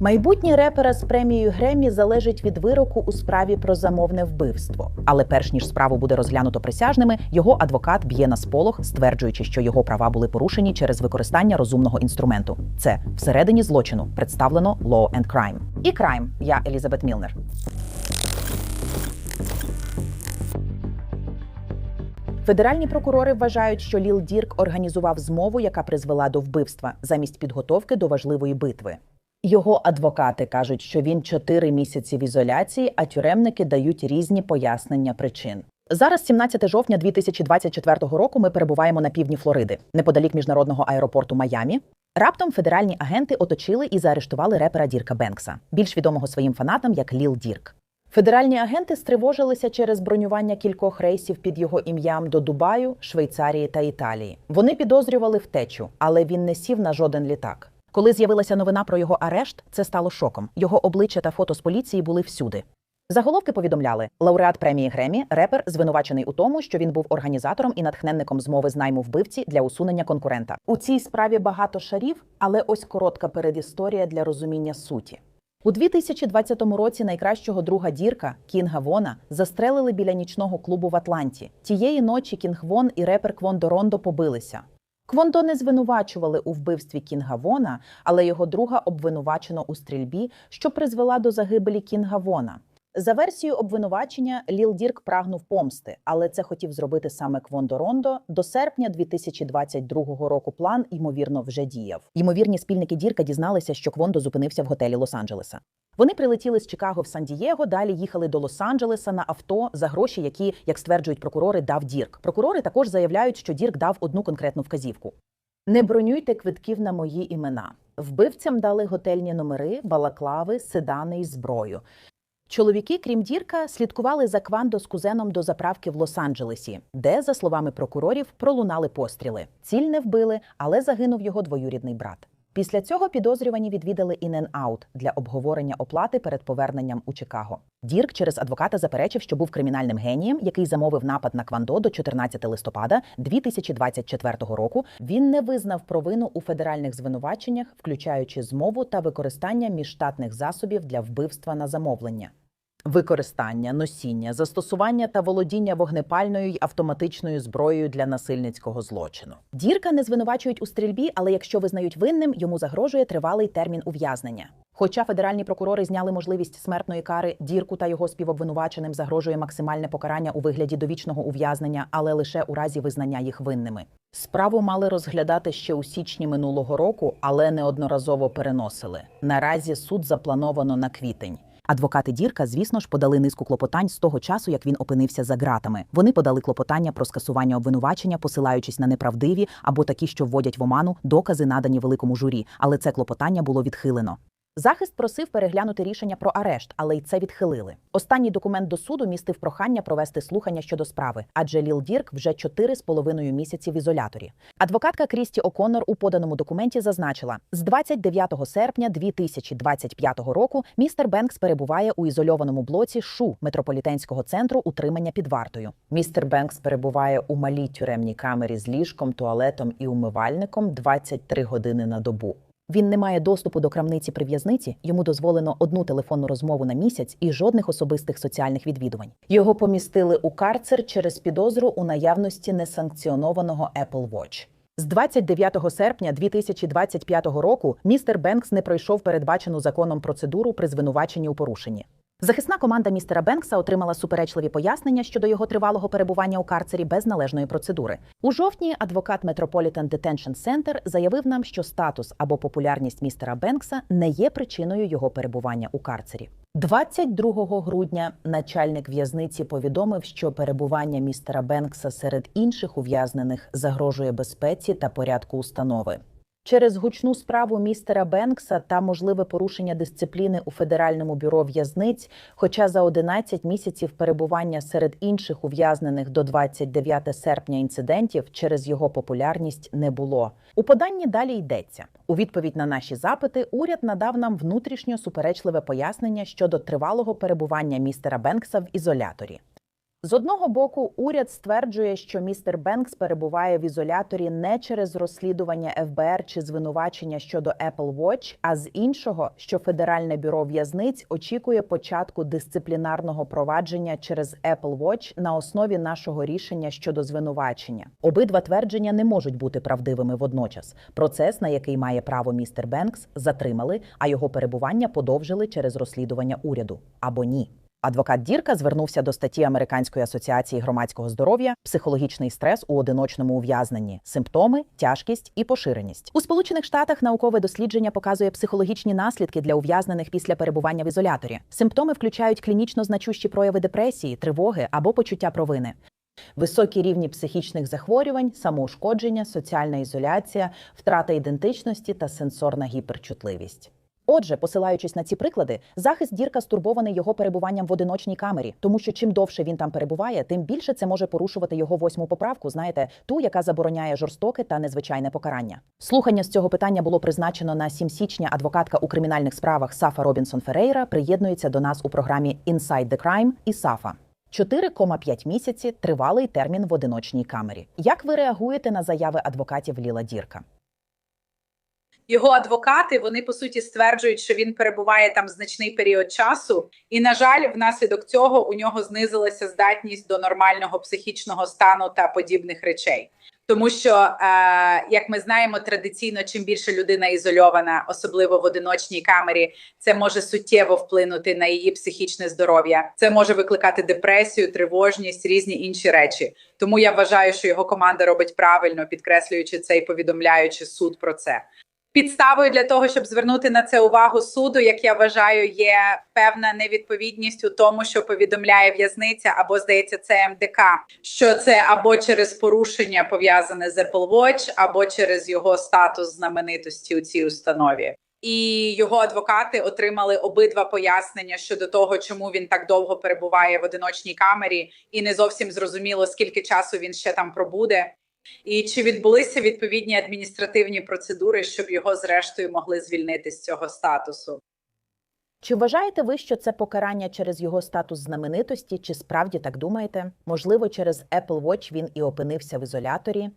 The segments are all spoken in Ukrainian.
Майбутнє репера з премією Греммі залежить від вироку у справі про замовне вбивство. Але перш ніж справу буде розглянуто присяжними, його адвокат б'є на сполох, стверджуючи, що його права були порушені через використання розумного інструменту. Це всередині злочину представлено Law and Crime. І Crime. Я Елізабет Мілнер. Федеральні прокурори вважають, що Ліл Дірк організував змову, яка призвела до вбивства, замість підготовки до важливої битви. Його адвокати кажуть, що він чотири місяці в ізоляції, а тюремники дають різні пояснення причин. Зараз, 17 жовтня 2024 року, ми перебуваємо на півдні Флориди, неподалік міжнародного аеропорту Майамі. Раптом федеральні агенти оточили і заарештували репера Дірка Бенкса, більш відомого своїм фанатам як Ліл Дірк. Федеральні агенти стривожилися через бронювання кількох рейсів під його ім'ям до Дубаю, Швейцарії та Італії. Вони підозрювали втечу, але він не сів на жоден літак. Коли з'явилася новина про його арешт, це стало шоком. Його обличчя та фото з поліції були всюди. Заголовки повідомляли, лауреат премії Гремі, репер, звинувачений у тому, що він був організатором і натхненником змови з найму вбивці для усунення конкурента. У цій справі багато шарів, але ось коротка передісторія для розуміння суті. У 2020 році найкращого друга Дірка Кінга Вона застрелили біля нічного клубу в Атланті. Тієї ночі Кінг Вон і репер Квондо Рондо побилися. Квондо не звинувачували у вбивстві Кінга Вона, але його друга обвинувачено у стрільбі, що призвела до загибелі Кінга Вона. За версією обвинувачення, Ліл Дірк прагнув помсти, але це хотів зробити саме Квондо Рондо. До серпня 2022 року план, ймовірно, вже діяв. Ймовірні спільники Дірка дізналися, що Квондо зупинився в готелі Лос-Анджелеса. Вони прилетіли з Чикаго в Сан-Дієго, далі їхали до Лос-Анджелеса на авто за гроші, які, як стверджують прокурори, дав Дірк. Прокурори також заявляють, що Дірк дав одну конкретну вказівку. Не бронюйте квитків на мої імена. Вбивцям дали готельні номери, балаклави, седани і зброю. Чоловіки, крім Дірка, слідкували за Квандо з кузеном до заправки в Лос-Анджелесі, де, за словами прокурорів, пролунали постріли. Ціль не вбили, але загинув його двоюрідний брат. Після цього підозрювані відвідали In-N-Out для обговорення оплати перед поверненням у Чикаго. Дірк через адвоката заперечив, що був кримінальним генієм, який замовив напад на Квандо до 14 листопада 2024 року. Він не визнав провину у федеральних звинуваченнях, включаючи змову та використання міжштатних засобів для вбивства на замовлення. Використання, носіння, застосування та володіння вогнепальною й автоматичною зброєю для насильницького злочину. Дірка не звинувачують у стрільбі, але якщо визнають винним, йому загрожує тривалий термін ув'язнення. Хоча федеральні прокурори зняли можливість смертної кари, дірку та його співобвинуваченим загрожує максимальне покарання у вигляді довічного ув'язнення, але лише у разі визнання їх винними. Справу мали розглядати ще у січні минулого року, але неодноразово переносили. Наразі суд заплановано на квітень. Адвокати Дірка, звісно ж, подали низку клопотань з того часу, як він опинився за ґратами. Вони подали клопотання про скасування обвинувачення, посилаючись на неправдиві або такі, що вводять в оману докази, надані великому журі, але це клопотання було відхилено. Захист просив переглянути рішення про арешт, але й це відхилили. Останній документ до суду містив прохання провести слухання щодо справи, адже Ліл Дірк вже чотири з половиною місяці в ізоляторі. Адвокатка Крісті О'Коннор у поданому документі зазначила, з 29 серпня 2025 року містер Бенкс перебуває у ізольованому блоці шу метрополітенського центру утримання під вартою. Містер Бенкс перебуває у малій тюремній камері з ліжком, туалетом і умивальником 23 години на добу. Він не має доступу до крамниці при в'язниці, йому дозволено одну телефонну розмову на місяць і жодних особистих соціальних відвідувань. Його помістили у карцер через підозру у наявності несанкціонованого Apple Watch. З 29 серпня 2025 року містер Бенкс не пройшов передбачену законом процедуру при звинуваченні у порушенні. Захисна команда містера Бенкса отримала суперечливі пояснення щодо його тривалого перебування у карцері без належної процедури. У жовтні адвокат Metropolitan Detention Center заявив нам, що статус або популярність містера Бенкса не є причиною його перебування у карцері. 22 грудня начальник в'язниці повідомив, що перебування містера Бенкса серед інших ув'язнених загрожує безпеці та порядку установи. Через гучну справу містера Бенкса та можливе порушення дисципліни у Федеральному бюро в'язниць, хоча за 11 місяців перебування серед інших ув'язнених до 29 серпня інцидентів через його популярність не було. У поданні далі йдеться. У відповідь на наші запити уряд надав нам внутрішньо суперечливе пояснення щодо тривалого перебування містера Бенкса в ізоляторі. З одного боку, уряд стверджує, що містер Бенкс перебуває в ізоляторі не через розслідування ФБР чи звинувачення щодо Apple Watch, а з іншого, що Федеральне бюро в'язниць очікує початку дисциплінарного провадження через Apple Watch на основі нашого рішення щодо звинувачення. Обидва твердження не можуть бути правдивими водночас. Процес, на який має право містер Бенкс, затримали, а його перебування подовжили через розслідування уряду або ні. Адвокат Дірка звернувся до статті Американської асоціації громадського здоров'я психологічний стрес у одиночному ув'язненні, симптоми, тяжкість і поширеність. У Сполучених Штатах наукове дослідження показує психологічні наслідки для ув'язнених після перебування в ізоляторі. Симптоми включають клінічно значущі прояви депресії, тривоги або почуття провини. Високі рівні психічних захворювань, самоушкодження, соціальна ізоляція, втрата ідентичності та сенсорна гіперчутливість. Отже, посилаючись на ці приклади, захист Дірка стурбований його перебуванням в одиночній камері, тому що чим довше він там перебуває, тим більше це може порушувати його восьму поправку. Знаєте, ту, яка забороняє жорстоке та незвичайне покарання. Слухання з цього питання було призначено на 7 січня. Адвокатка у кримінальних справах Сафа Робінсон Ферейра приєднується до нас у програмі Inside the Crime і Сафа. 4,5 місяці тривалий термін в одиночній камері. Як ви реагуєте на заяви адвокатів Ліла Дірка? Його адвокати вони по суті стверджують, що він перебуває там значний період часу, і на жаль, внаслідок цього у нього знизилася здатність до нормального психічного стану та подібних речей. Тому що, е, як ми знаємо, традиційно чим більше людина ізольована, особливо в одиночній камері, це може суттєво вплинути на її психічне здоров'я. Це може викликати депресію, тривожність, різні інші речі. Тому я вважаю, що його команда робить правильно, підкреслюючи це і повідомляючи суд про це. Підставою для того, щоб звернути на це увагу суду, як я вважаю, є певна невідповідність у тому, що повідомляє в'язниця або здається це МДК, що це або через порушення пов'язане з Apple Watch, або через його статус знаменитості у цій установі. І його адвокати отримали обидва пояснення щодо того, чому він так довго перебуває в одиночній камері, і не зовсім зрозуміло, скільки часу він ще там пробуде. І чи відбулися відповідні адміністративні процедури, щоб його зрештою могли звільнити з цього статусу? Чи вважаєте ви, що це покарання через його статус знаменитості? Чи справді так думаєте? Можливо, через Apple Watch він і опинився в ізоляторі?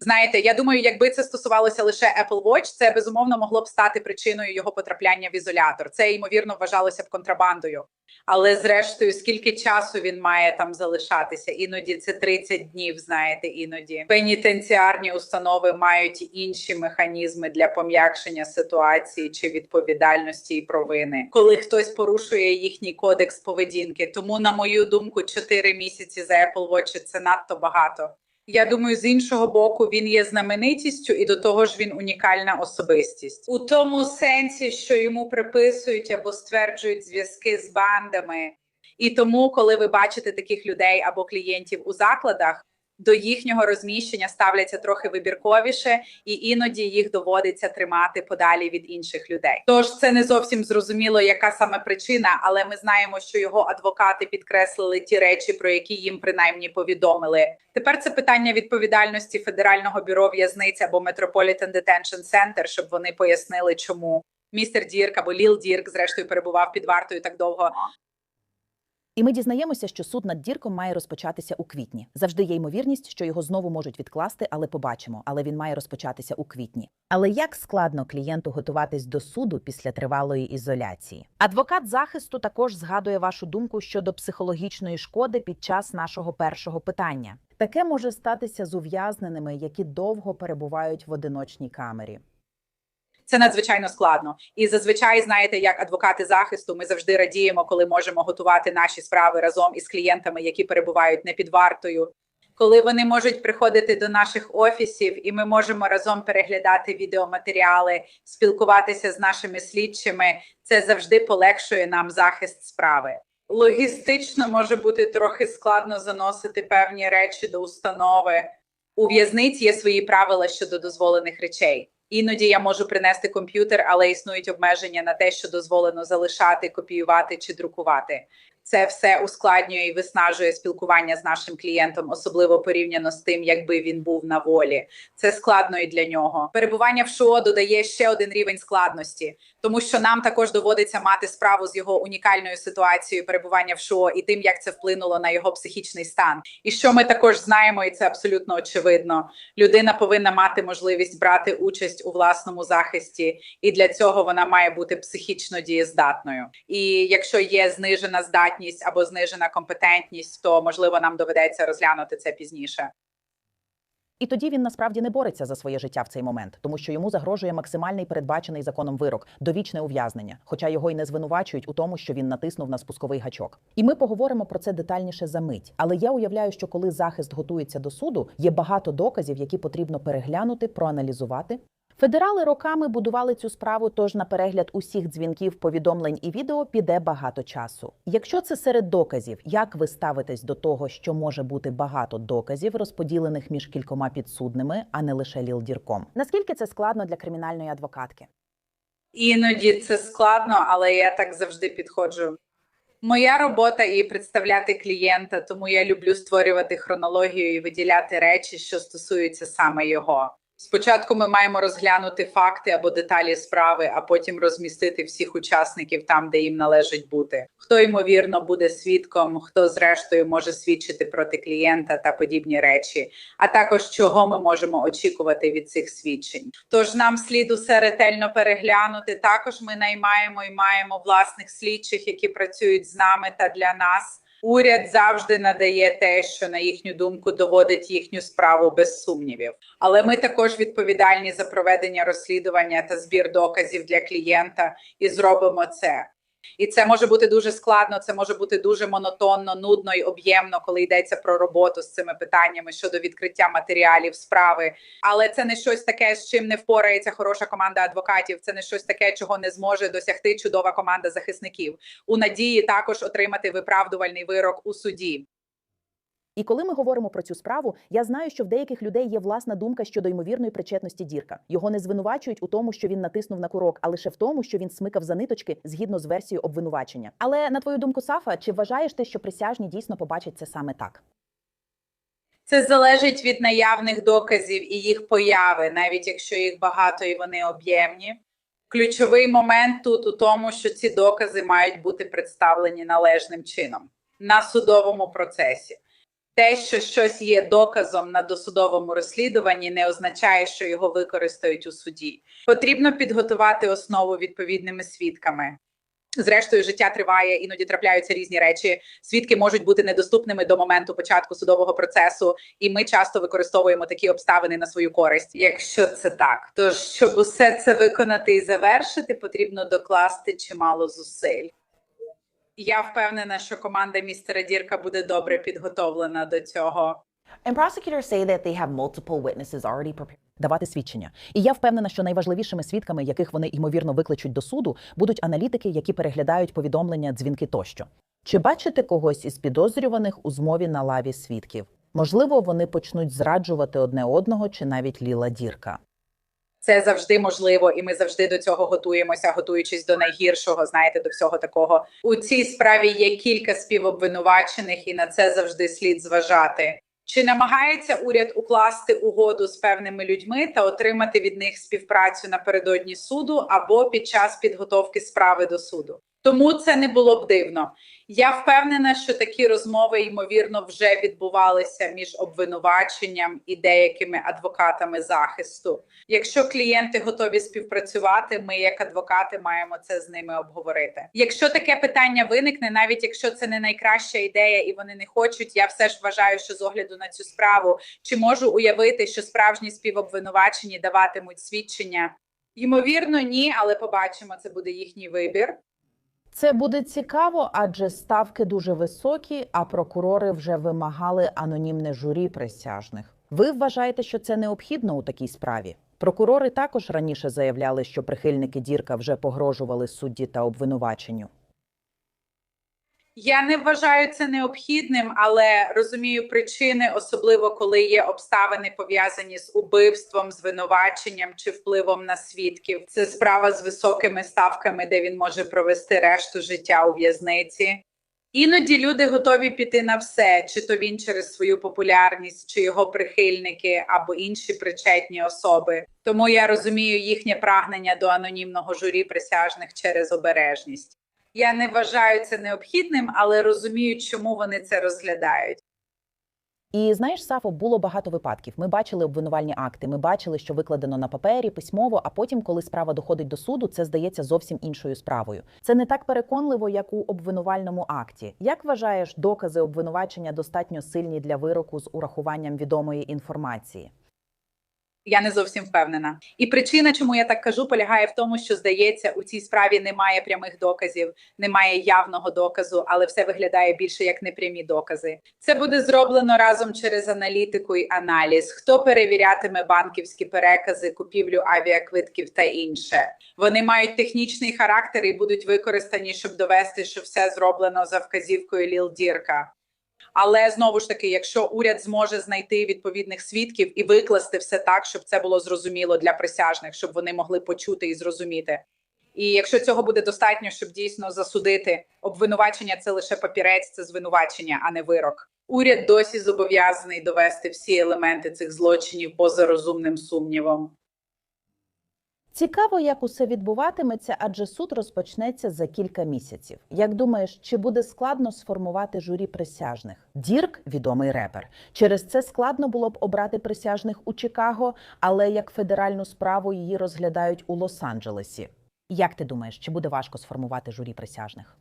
Знаєте, я думаю, якби це стосувалося лише Apple Watch, це безумовно могло б стати причиною його потрапляння в ізолятор. Це ймовірно вважалося б контрабандою. Але зрештою, скільки часу він має там залишатися? Іноді це 30 днів. Знаєте, іноді пенітенціарні установи мають інші механізми для пом'якшення ситуації чи відповідальності і провини, коли хтось порушує їхній кодекс поведінки. Тому, на мою думку, 4 місяці за Apple Watch – це надто багато. Я думаю, з іншого боку, він є знаменитістю, і до того ж він унікальна особистість у тому сенсі, що йому приписують або стверджують зв'язки з бандами. І тому, коли ви бачите таких людей або клієнтів у закладах, до їхнього розміщення ставляться трохи вибірковіше, і іноді їх доводиться тримати подалі від інших людей. Тож це не зовсім зрозуміло, яка саме причина, але ми знаємо, що його адвокати підкреслили ті речі, про які їм принаймні повідомили. Тепер це питання відповідальності федерального бюро в'язниць або Metropolitan Detention Center, щоб вони пояснили, чому містер Дірк або Ліл Дірк, зрештою, перебував під вартою так довго. І ми дізнаємося, що суд над Дірком має розпочатися у квітні. Завжди є ймовірність, що його знову можуть відкласти, але побачимо. Але він має розпочатися у квітні. Але як складно клієнту готуватись до суду після тривалої ізоляції? Адвокат захисту також згадує вашу думку щодо психологічної шкоди під час нашого першого питання. Таке може статися з ув'язненими, які довго перебувають в одиночній камері. Це надзвичайно складно. І зазвичай, знаєте, як адвокати захисту, ми завжди радіємо, коли можемо готувати наші справи разом із клієнтами, які перебувають не під вартою. Коли вони можуть приходити до наших офісів, і ми можемо разом переглядати відеоматеріали, спілкуватися з нашими слідчими, це завжди полегшує нам захист справи. Логістично може бути трохи складно заносити певні речі до установи. У в'язниці є свої правила щодо дозволених речей. Іноді я можу принести комп'ютер, але існують обмеження на те, що дозволено залишати, копіювати чи друкувати. Це все ускладнює і виснажує спілкування з нашим клієнтом, особливо порівняно з тим, якби він був на волі. Це складно і для нього. Перебування в ШО додає ще один рівень складності, тому що нам також доводиться мати справу з його унікальною ситуацією перебування в ШО і тим, як це вплинуло на його психічний стан. І що ми також знаємо, і це абсолютно очевидно. Людина повинна мати можливість брати участь у власному захисті, і для цього вона має бути психічно дієздатною. І якщо є знижена здатність або знижена компетентність, то можливо нам доведеться розглянути це пізніше. І тоді він насправді не бореться за своє життя в цей момент, тому що йому загрожує максимальний передбачений законом вирок довічне ув'язнення, хоча його й не звинувачують у тому, що він натиснув на спусковий гачок. І ми поговоримо про це детальніше за мить. Але я уявляю, що коли захист готується до суду, є багато доказів, які потрібно переглянути, проаналізувати. Федерали роками будували цю справу, тож на перегляд усіх дзвінків, повідомлень і відео піде багато часу. Якщо це серед доказів, як ви ставитесь до того, що може бути багато доказів, розподілених між кількома підсудними, а не лише лілдірком? Наскільки це складно для кримінальної адвокатки? Іноді це складно, але я так завжди підходжу. Моя робота і представляти клієнта, тому я люблю створювати хронологію і виділяти речі, що стосуються саме його. Спочатку ми маємо розглянути факти або деталі справи, а потім розмістити всіх учасників там, де їм належить бути. Хто ймовірно буде свідком, хто зрештою може свідчити проти клієнта та подібні речі, а також чого ми можемо очікувати від цих свідчень. Тож нам слід усе ретельно переглянути. Також ми наймаємо і маємо власних слідчих, які працюють з нами та для нас. Уряд завжди надає те, що на їхню думку доводить їхню справу без сумнівів. Але ми також відповідальні за проведення розслідування та збір доказів для клієнта і зробимо це. І це може бути дуже складно, це може бути дуже монотонно, нудно і об'ємно, коли йдеться про роботу з цими питаннями щодо відкриття матеріалів справи. Але це не щось таке, з чим не впорається хороша команда адвокатів. Це не щось таке, чого не зможе досягти чудова команда захисників у надії також отримати виправдувальний вирок у суді. І коли ми говоримо про цю справу, я знаю, що в деяких людей є власна думка щодо ймовірної причетності Дірка. Його не звинувачують у тому, що він натиснув на курок, а лише в тому, що він смикав за ниточки згідно з версією обвинувачення. Але на твою думку, Сафа, чи вважаєш ти, що присяжні дійсно побачать це саме так? Це залежить від наявних доказів і їх появи, навіть якщо їх багато і вони об'ємні. Ключовий момент тут у тому, що ці докази мають бути представлені належним чином на судовому процесі. Те, що щось є доказом на досудовому розслідуванні, не означає, що його використають у суді. Потрібно підготувати основу відповідними свідками. Зрештою, життя триває, іноді трапляються різні речі. Свідки можуть бути недоступними до моменту початку судового процесу, і ми часто використовуємо такі обставини на свою користь. Якщо це так, то щоб усе це виконати і завершити, потрібно докласти чимало зусиль. Я впевнена, що команда містера Дірка буде добре підготовлена до цього. And prosecutors say that they have multiple witnesses already prepared. Давати свідчення. І я впевнена, що найважливішими свідками, яких вони ймовірно викличуть до суду, будуть аналітики, які переглядають повідомлення, дзвінки тощо. Чи бачите когось із підозрюваних у змові на лаві свідків? Можливо, вони почнуть зраджувати одне одного чи навіть ліла дірка. Це завжди можливо, і ми завжди до цього готуємося, готуючись до найгіршого. Знаєте, до всього такого у цій справі є кілька співобвинувачених, і на це завжди слід зважати. Чи намагається уряд укласти угоду з певними людьми та отримати від них співпрацю напередодні суду або під час підготовки справи до суду? Тому це не було б дивно. Я впевнена, що такі розмови ймовірно вже відбувалися між обвинуваченням і деякими адвокатами захисту. Якщо клієнти готові співпрацювати, ми, як адвокати, маємо це з ними обговорити. Якщо таке питання виникне, навіть якщо це не найкраща ідея і вони не хочуть, я все ж вважаю, що з огляду на цю справу чи можу уявити, що справжні співобвинувачені даватимуть свідчення. Ймовірно, ні, але побачимо, це буде їхній вибір. Це буде цікаво, адже ставки дуже високі, а прокурори вже вимагали анонімне журі присяжних. Ви вважаєте, що це необхідно у такій справі? Прокурори також раніше заявляли, що прихильники Дірка вже погрожували судді та обвинуваченню. Я не вважаю це необхідним, але розумію причини, особливо коли є обставини пов'язані з убивством, звинуваченням чи впливом на свідків. Це справа з високими ставками, де він може провести решту життя у в'язниці. Іноді люди готові піти на все, чи то він через свою популярність, чи його прихильники або інші причетні особи. Тому я розумію їхнє прагнення до анонімного журі присяжних через обережність. Я не вважаю це необхідним, але розумію, чому вони це розглядають. І знаєш, Сафо, було багато випадків. Ми бачили обвинувальні акти, ми бачили, що викладено на папері, письмово, а потім, коли справа доходить до суду, це здається зовсім іншою справою. Це не так переконливо, як у обвинувальному акті. Як вважаєш, докази обвинувачення достатньо сильні для вироку з урахуванням відомої інформації? Я не зовсім впевнена. І причина, чому я так кажу, полягає в тому, що здається, у цій справі немає прямих доказів, немає явного доказу, але все виглядає більше як непрямі докази. Це буде зроблено разом через аналітику і аналіз. Хто перевірятиме банківські перекази, купівлю авіаквитків та інше. Вони мають технічний характер і будуть використані, щоб довести, що все зроблено за вказівкою Ліл Дірка. Але знову ж таки, якщо уряд зможе знайти відповідних свідків і викласти все так, щоб це було зрозуміло для присяжних, щоб вони могли почути і зрозуміти. І якщо цього буде достатньо, щоб дійсно засудити обвинувачення, це лише папірець, це звинувачення, а не вирок. Уряд досі зобов'язаний довести всі елементи цих злочинів поза розумним сумнівом. Цікаво, як усе відбуватиметься, адже суд розпочнеться за кілька місяців. Як думаєш, чи буде складно сформувати журі присяжних? Дірк відомий репер. Через це складно було б обрати присяжних у Чикаго, але як федеральну справу її розглядають у Лос-Анджелесі. Як ти думаєш, чи буде важко сформувати журі присяжних?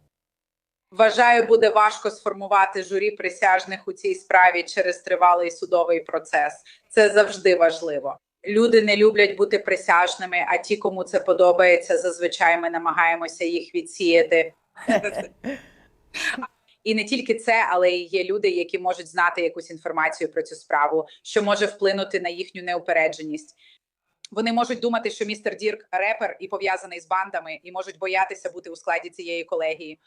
Вважаю, буде важко сформувати журі присяжних у цій справі через тривалий судовий процес. Це завжди важливо. Люди не люблять бути присяжними, а ті, кому це подобається, зазвичай ми намагаємося їх відсіяти. І не тільки це, але й є люди, які можуть знати якусь інформацію про цю справу, що може вплинути на їхню неупередженість. Вони можуть думати, що містер Дірк репер і пов'язаний з бандами, і можуть боятися бути у складі цієї колегії.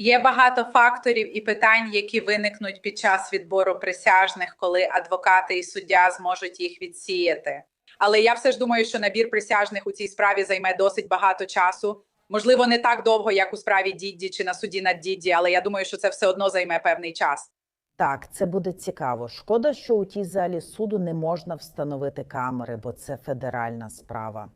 Є багато факторів і питань, які виникнуть під час відбору присяжних, коли адвокати і суддя зможуть їх відсіяти. Але я все ж думаю, що набір присяжних у цій справі займе досить багато часу. Можливо, не так довго, як у справі Дідді чи на суді над Дідді, але я думаю, що це все одно займе певний час. Так, це буде цікаво. Шкода, що у тій залі суду не можна встановити камери, бо це федеральна справа.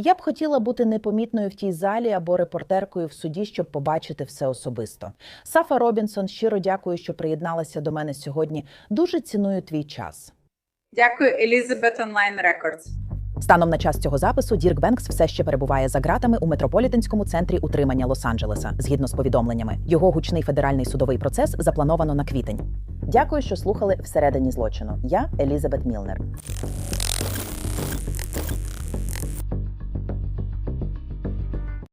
Я б хотіла бути непомітною в тій залі або репортеркою в суді, щоб побачити все особисто. Сафа Робінсон, щиро дякую, що приєдналася до мене сьогодні. Дуже ціную твій час. Дякую, Елізабет Онлайн Рекордс. Станом на час цього запису Дірк Бенкс все ще перебуває за ґратами у метрополітенському центрі утримання Лос-Анджелеса. Згідно з повідомленнями, його гучний федеральний судовий процес заплановано на квітень. Дякую, що слухали всередині злочину. Я Елізабет Мілнер.